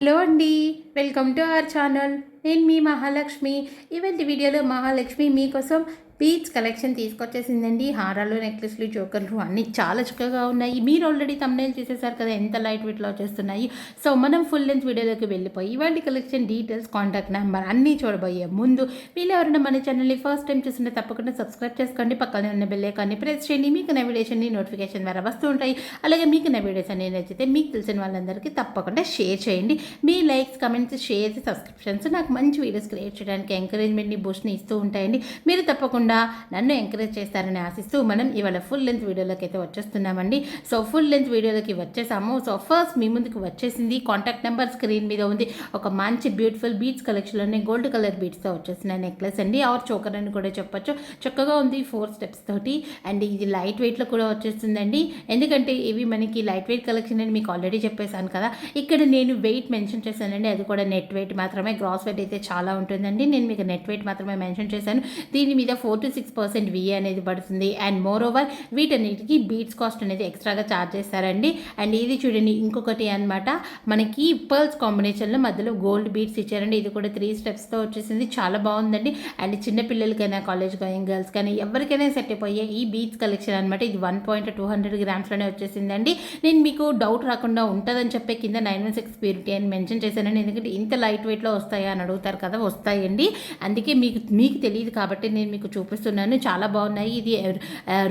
Hello అండి welcome to our channel. నేను మీ Mahalakshmi. Event వీడియోలో మహాలక్ష్మి మీకోసం పీచ్ కలెక్షన్ తీసుకొచ్చేసిందండి. హారాలు నెక్లెస్లు జోకర్లు అన్నీ చాలా చక్కగా ఉన్నాయి. మీరు ఆల్రెడీ తమ్నేల్ చేసేసారు కదా ఎంత లైట్ వెయిట్లో వచ్చేస్తున్నాయి. సో మనం ఫుల్ లెంత్ వీడియోలోకి వెళ్ళిపోయి ఇవాళ కలెక్షన్ డీటెయిల్స్ కాంటాక్ట్ నెంబర్ అన్నీ చూడబోయే ముందు మీరు ఎవరైనా మన ఛానల్ని ఫస్ట్ టైం చూస్తుంటే తప్పకుండా సబ్స్క్రైబ్ చేసుకోండి. పక్కనే ఉన్న బెల్లే కానీ ప్రెస్ చేయండి. మీకు నా వీడియోస్ని నోటిఫికేషన్ ద్వారా వస్తూ ఉంటాయి. అలాగే మీకు నా వీడియోస్ అనేవి నచ్చితే మీకు తెలిసిన వాళ్ళందరికీ తప్పకుండా షేర్ చేయండి. మీ లైక్స్ కమెంట్స్ షేర్స్ సబ్స్క్రిప్షన్స్ నాకు మంచి వీడియోస్ క్రియేట్ చేయడానికి ఎంకరేజ్మెంట్ని బూస్ట్ని ఇస్తూ ఉంటాయండి. మీరు తప్పకుండా నన్ను ఎంకరేజ్ చేస్తారని ఆశిస్తూ మనం ఇవాళ ఫుల్ లెంత్ వీడియోలోకి అయితే వచ్చేస్తున్నామండి. సో ఫుల్ లెంత్ వీడియోలోకి వచ్చేసాము. సో ఫస్ట్ మీ ముందుకు వచ్చేసింది కాంటాక్ట్ నెంబర్ స్క్రీన్ మీద ఉంది. ఒక మంచి బ్యూటిఫుల్ బీట్స్ కలెక్షన్లోనే గోల్డ్ కలర్ బీట్స్తో వచ్చేసిన నెక్లెస్ అండి. ఆర్ చోకర్ అని కూడా చెప్పొచ్చు. చక్కగా ఉంది ఫోర్ స్టెప్స్ తోటి. అండ్ ఇది లైట్ వెయిట్లో కూడా వచ్చేస్తుందండి. ఎందుకంటే ఇవి మనకి లైట్ వెయిట్ కలెక్షన్ అని మీకు ఆల్రెడీ చెప్పేశాను కదా. ఇక్కడ నేను వెయిట్ మెన్షన్ చేశానండి. అది కూడా నెట్ వెయిట్ మాత్రమే. గ్రాస్ వెయిట్ అయితే చాలా ఉంటుందండి. నేను మీకు నెట్ వెయిట్ మాత్రమే మెన్షన్ చేశాను. దీని మీద four to six percent VA అనేది పడుతుంది. అండ్ మోర్ ఓవర్ వీటన్నిటికి బీట్స్ కాస్ట్ అనేది ఎక్స్ట్రాగా ఛార్జ్ చేస్తారండి. అండ్ ఇది చూడండి ఇంకొకటి అనమాట మనకి పర్ల్స్ కాంబినేషన్లో మధ్యలో గోల్డ్ బీట్స్ ఇచ్చారండి. ఇది కూడా త్రీ స్టెప్స్తో వచ్చేసింది. చాలా బాగుందండి. అండ్ చిన్న పిల్లలకైనా కాలేజ్ గోయింగ్ గర్ల్స్ కానీ ఎవరికైనా సెట్ అయిపోయే ఈ బీట్స్ కలెక్షన్ అనమాట ఇది వన్ పాయింట్ టూ హండ్రెడ్ గ్రామ్స్లోనే వచ్చేసిందండి. నేను మీకు డౌట్ రాకుండా ఉంటుందని చెప్పే కింద నైన్ వన్ సిక్స్ ప్యూరిటీ అని మెన్షన్ చేశానండి. ఎందుకంటే ఇంత లైట్ వెయిట్లో వస్తాయా అని అడుగుతారు కదా వస్తాయండి. అందుకే మీకు మీకు తెలియదు కాబట్టి నేను మీకు చూపిస్తున్నాను. చాలా బాగున్నాయి. ఇది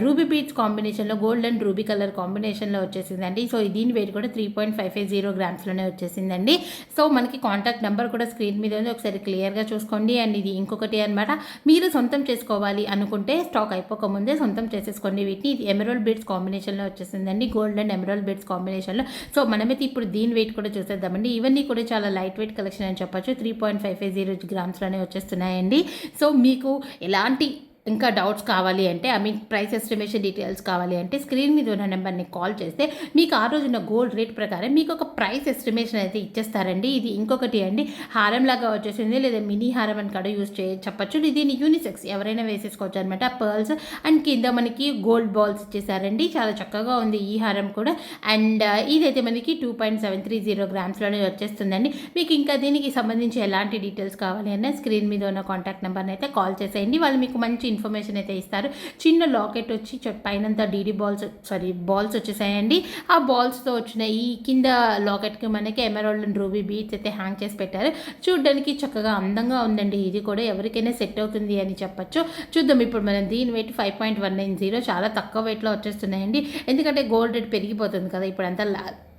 రూబీ బీట్స్ కాంబినేషన్లో గోల్డ్ అండ్ రూబీ కలర్ కాంబినేషన్లో వచ్చేసిందండి. సో దీని వెయిట్ కూడా three point five five zero గ్రామ్స్లోనే వచ్చేసిందండి. సో మనకి కాంటాక్ట్ నెంబర్ కూడా స్క్రీన్ మీద ఉంది. ఒకసారి క్లియర్గా చూసుకోండి. అండ్ ఇది ఇంకొకటి అనమాట మీరు సొంతం చేసుకోవాలి అనుకుంటే స్టాక్ అయిపోకముందే సొంతం చేసేసుకోండి వీటిని. ఇది ఎమరాల్డ్ బీట్స్ కాంబినేషన్లో వచ్చేసిందండి. గోల్డ్ అండ్ ఎమరాల్డ్ బీట్స్ కాంబినేషన్లో సో మనమైతే ఇప్పుడు దీని వెయిట్ కూడా చూసేద్దామండి. ఇవన్నీ కూడా చాలా లైట్ వెయిట్ కలెక్షన్ అని చెప్పొచ్చు. Three point five five zero గ్రామ్స్లోనే వచ్చేస్తున్నాయండి. సో మీకు ఎలాంటి ఇంకా డౌట్స్ కావాలి అంటే I mean price estimation details కావాలి అంటే స్క్రీన్ మీద ఉన్న నెంబర్ని కాల్ చేస్తే మీకు ఆ రోజున గోల్డ్ రేట్ ప్రకారం మీకు ఒక ప్రైస్ ఎస్టిమేషన్ అయితే ఇచ్చేస్తారండి. ఇది ఇంకొకటి అండి హారం లాగా వచ్చేసింది లేదా మినీ హారం అని కూడా యూజ్ చేయ చెప్పచ్చు. దీన్ని యూనిసెక్స్ ఎవరైనా వేసేసుకోవచ్చు అనమాట పర్ల్స్ అండ్ కింద మనకి గోల్డ్ బాల్స్ ఇచ్చేసారండి. చాలా చక్కగా ఉంది ఈ హారం కూడా. అండ్ uh, ఇదైతే మనకి two point seven three zero గ్రామ్స్లోనే వచ్చేస్తుందండి. మీకు ఇంకా దీనికి సంబంధించి ఎలాంటి డీటెయిల్స్ కావాలి అన్న స్క్రీన్ మీద ఉన్న కాంటాక్ట్ నెంబర్ని అయితే కాల్ చేసేయండి. వాళ్ళు మీకు మంచి ఇన్ఫర్మేషన్ అయితే ఇస్తారు. చిన్న లాకెట్ వచ్చి పైనంతా డీడీ బాల్స్ సారీ బాల్స్ వచ్చేసాయండి. ఆ బాల్స్తో వచ్చిన ఈ కింద లాకెట్కి మనకి ఎమరాల్డ్ అండ్ రూబీ బీట్స్ అయితే హ్యాంగ్ చేసి పెట్టారు. చూడడానికి చక్కగా అందంగా ఉందండి. ఇది కూడా ఎవరికైనా సెట్ అవుతుంది అని చెప్పొచ్చు. చూద్దాం ఇప్పుడు మనం దీని weight five point one nine zero చాలా తక్కువ వెయిట్లో వచ్చేస్తున్నాయండి. ఎందుకంటే గోల్డ్ రేట్ పెరిగిపోతుంది కదా ఇప్పుడు అంతా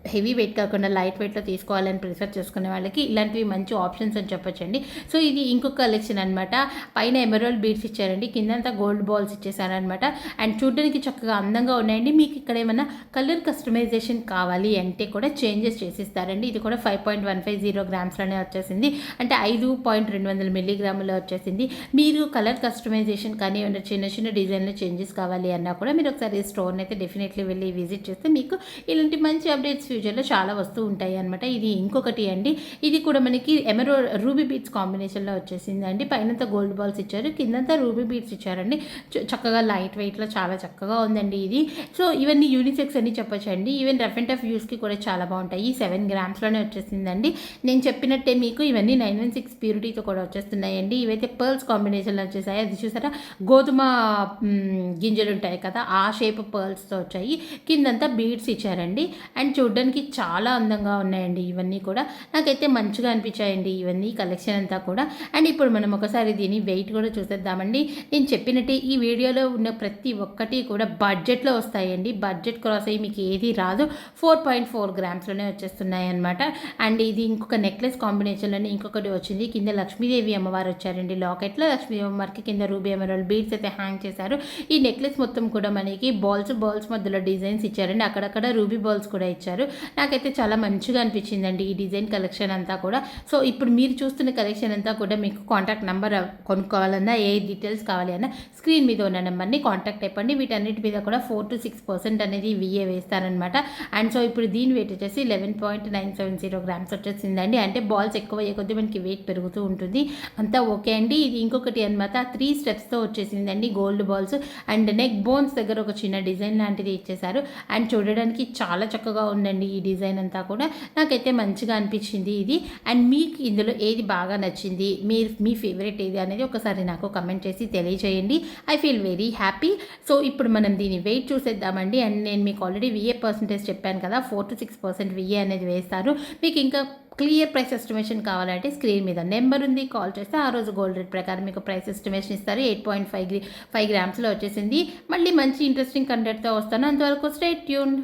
హెవీ వెయిట్ కాకుండా లైట్ వెయిట్లో తీసుకోవాలని ప్రిఫర్ చేసుకునే వాళ్ళకి ఇలాంటివి మంచి ఆప్షన్స్ అని చెప్పొచ్చండి. సో ఇది ఇంకొక కలెక్షన్ అనమాట పైన ఎమరాల్డ్ బీడ్స్ ఇచ్చారండి. కిందంతా గోల్డ్ బాల్స్ ఇచ్చేసారనమాట అండ్ చూడడానికి చక్కగా అందంగా ఉన్నాయండి. మీకు ఇక్కడ ఏమైనా కలర్ కస్టమైజేషన్ కావాలి అంటే కూడా చేంజెస్ చేసిస్తారండి. ఇది కూడా five point one five zero గ్రామ్స్లోనే వచ్చేసింది. అంటే ఐదు పాయింట్ రెండు వందల మిల్లీగ్రాములో వచ్చేసింది. మీరు కలర్ కస్టమైజేషన్ కానీ ఏమైనా చిన్న చిన్న డిజైన్లో చేంజెస్ కావాలి అన్నా కూడా మీరు ఒకసారి స్టోర్ని అయితే డెఫినెట్లీ వెళ్ళి విజిట్ చేస్తే మీకు ఇలాంటి మంచి అప్డేట్స్ ఫ్యూచర్లో చాలా వస్తూ ఉంటాయి అనమాట ఇది ఇంకొకటి అండి. ఇది కూడా మనకి ఎమరో రూబీ బీట్స్ కాంబినేషన్లో వచ్చేసింది అండి. పైనంతా గోల్డ్ బాల్స్ ఇచ్చారు కిందంతా రూబీ బీట్స్ ఇచ్చారండి. చక్కగా లైట్ వెయిట్లో చాలా చక్కగా ఉందండి ఇది. సో ఇవన్నీ యూనిసెక్స్ అని చెప్పొచ్చండి. ఈవెన్ రఫ్ అండ్ టఫ్ యూస్కి కూడా చాలా బాగుంటాయి. సెవెన్ గ్రామ్స్లోనే వచ్చేసిందండి. నేను చెప్పినట్టే మీకు ఇవన్నీ నైన్ వన్ సిక్స్ ప్యూరిటీతో కూడా వచ్చేస్తున్నాయండి. ఇవైతే పర్ల్స్ కాంబినేషన్లో వచ్చేసాయి. అది చూసారా? గోధుమ గింజలు ఉంటాయి కదా ఆ షేప్ పర్ల్స్తో వచ్చాయి. కిందంతా బీడ్స్ ఇచ్చారండి. అండ్ చూడ్డానికి చూడడానికి చాలా అందంగా ఉన్నాయండి ఇవన్నీ కూడా. నాకైతే మంచిగా అనిపించాయండి ఇవన్నీ కలెక్షన్ అంతా కూడా. అండ్ ఇప్పుడు మనం ఒకసారి దీని వెయిట్ కూడా చూసేద్దామండి. నేను చెప్పినట్టే ఈ వీడియోలో ఉన్న ప్రతి ఒక్కటి కూడా బడ్జెట్లో వస్తాయండి. బడ్జెట్ క్రాస్ అయ్యి మీకు ఏది రాదు. ఫోర్ పాయింట్ ఫోర్ గ్రామ్స్లోనే వచ్చేస్తున్నాయి అనమాట అండ్ ఇది ఇంకొక నెక్లెస్ కాంబినేషన్లోనే ఇంకొకటి వచ్చింది. కింద లక్ష్మీదేవి అమ్మవారు వచ్చారండి. లాకెట్లో లక్ష్మీదేవి అమ్మవారికి కింద రూబీ అమ్మవారు బీడ్స్ అయితే హ్యాంగ్ చేశారు. ఈ నెక్లెస్ మొత్తం కూడా మనకి బాల్స్ బాల్స్ మధ్యలో డిజైన్స్ ఇచ్చారండి. అక్కడక్కడ రూబీ బాల్స్ కూడా ఇచ్చారు. నాకైతే చాలా మంచిగా అనిపించిందండి ఈ డిజైన్ కలెక్షన్ అంతా కూడా. సో ఇప్పుడు మీరు చూస్తున్న కలెక్షన్ అంతా కూడా మీకు కాంటాక్ట్ నెంబర్ కొనుక్కోవాలన్నా ఏ డీటెయిల్స్ కావాలి అన్నా స్క్రీన్ మీద ఉన్న నెంబర్ని కాంటాక్ట్ అయిపోండి. వీటన్నిటి మీద కూడా ఫోర్ టు సిక్స్ పర్సెంట్ అనేది విఏ వేస్తారనమాట అండ్ సో ఇప్పుడు దీని వెయిట్ వచ్చేసి eleven point nine seven zero grams వచ్చేసిందండి. అంటే బాల్స్ ఎక్కువ అయ్యే కొద్దీ మనకి వెయిట్ పెరుగుతూ ఉంటుంది. అంతా ఓకే అండి. ఇది ఇంకొకటి అనమాట త్రీ స్టెప్స్తో వచ్చేసిందండి gold balls and neck bones దగ్గర ఒక చిన్న డిజైన్ లాంటిది ఇచ్చేసారు అండ్ చూడడానికి చాలా చక్కగా ఉందండి. బాగుందండి ఈ డిజైన్ అంతా కూడా. నాకైతే మంచిగా అనిపించింది ఇది. అండ్ మీకు ఇందులో ఏది బాగా నచ్చింది? మీరు మీ ఫేవరెట్ ఏది అనేది ఒకసారి నాకు కమెంట్ చేసి తెలియజేయండి. I feel very happy. So ఇప్పుడు మనం దీని వెయిట్ చూసేద్దామండి. అండ్ నేను మీకు ఆల్రెడీ విఏ పర్సంటేజ్ చెప్పాను కదా. Four to six percent VA అనేది వేస్తారు. మీకు ఇంకా క్లియర్ ప్రైస్ ఎస్టిమేషన్ కావాలంటే స్క్రీన్ మీద నెంబర్ ఉంది. కాల్ చేస్తే ఆ రోజు గోల్డ్ రేట్ ప్రకారం మీకు ప్రైస్ ఎస్టిమేషన్ ఇస్తారు. Eight point five three five గ్రామ్స్లో వచ్చేసింది. మళ్ళీ మంచి ఇంట్రెస్టింగ్ కంటెంట్తో వస్తాను. అంతవరకు స్టేట్ ట్యూన్